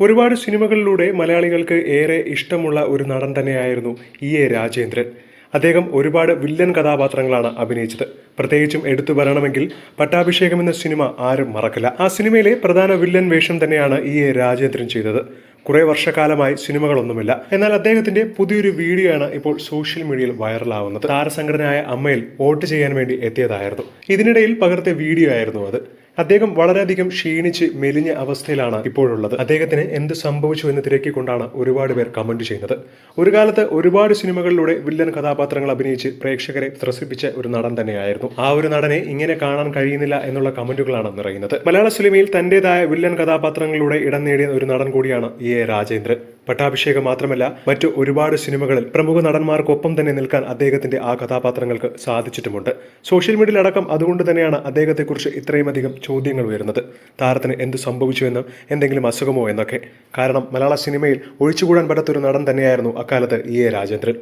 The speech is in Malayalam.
ഒരുപാട് സിനിമകളിലൂടെ മലയാളികൾക്ക് ഏറെ ഇഷ്ടമുള്ള ഒരു നടൻ തന്നെയായിരുന്നു ഇ എ രാജേന്ദ്രൻ. അദ്ദേഹം ഒരുപാട് വില്ലൻ കഥാപാത്രങ്ങളാണ് അഭിനയിച്ചത്. പ്രത്യേകിച്ചും എടുത്തു പറയണമെങ്കിൽ പട്ടാഭിഷേകം എന്ന സിനിമ ആരും മറക്കില്ല. ആ സിനിമയിലെ പ്രധാന വില്ലൻ വേഷം തന്നെയാണ് ഇ എ രാജേന്ദ്രൻ ചെയ്തത്. കുറെ വർഷക്കാലമായി സിനിമകളൊന്നുമില്ല. എന്നാൽ അദ്ദേഹത്തിന്റെ പുതിയൊരു വീഡിയോ ആണ് ഇപ്പോൾ സോഷ്യൽ മീഡിയയിൽ വൈറലാവുന്നത്. താരസംഘടനയായ അമ്മയിൽ വോട്ട് ചെയ്യാൻ വേണ്ടി എത്തിയതായിരുന്നു. ഇതിനിടയിൽ പകർത്തിയ വീഡിയോ ആയിരുന്നു അത്. അദ്ദേഹം വളരെയധികം ക്ഷീണിച്ച് മെലിഞ്ഞ അവസ്ഥയിലാണ് ഇപ്പോഴുള്ളത്. അദ്ദേഹത്തിന് എന്ത് സംഭവിച്ചു എന്ന് തിരക്കിക്കൊണ്ടാണ് ഒരുപാട് പേർ കമന്റ് ചെയ്യുന്നത്. ഒരു കാലത്ത് ഒരുപാട് സിനിമകളിലൂടെ വില്ലൻ കഥാപാത്രങ്ങൾ അഭിനയിച്ച് പ്രേക്ഷകരെ ത്രസിപ്പിച്ച ഒരു നടൻ തന്നെയായിരുന്നു. ആ ഒരു നടനെ ഇങ്ങനെ കാണാൻ കഴിയുന്നില്ല എന്നുള്ള കമന്റുകളാണ് നിറയുന്നത്. മലയാള സിനിമയിൽ തന്റേതായ വില്ലൻ കഥാപാത്രങ്ങളിലൂടെ ഇടം നേടിയ ഒരു നടൻ കൂടിയാണ് എ. രാജേന്ദ്രൻ. പട്ടാഭിഷേകം മാത്രമല്ല മറ്റു ഒരുപാട് സിനിമകളിൽ പ്രമുഖ നടന്മാർക്കൊപ്പം തന്നെ നിൽക്കാൻ അദ്ദേഹത്തിന്റെ ആ കഥാപാത്രങ്ങൾക്ക് സാധിച്ചിട്ടുമുണ്ട്. സോഷ്യൽ മീഡിയയിൽ അടക്കം അതുകൊണ്ട് തന്നെയാണ് അദ്ദേഹത്തെക്കുറിച്ച് ഇത്രയും അധികം ചോദ്യങ്ങൾ വരുന്നത് താരത്തിന് എന്ത് സംഭവിച്ചു എന്നും എന്തെങ്കിലും അസുഖമോ എന്നൊക്കെ. കാരണം മലയാള സിനിമയിൽ ഒഴിച്ചുകൂടാൻ പറ്റാത്തൊരു നടൻ തന്നെയായിരുന്നു അക്കാലത്ത് ഇ എ രാജേന്ദ്രൻ.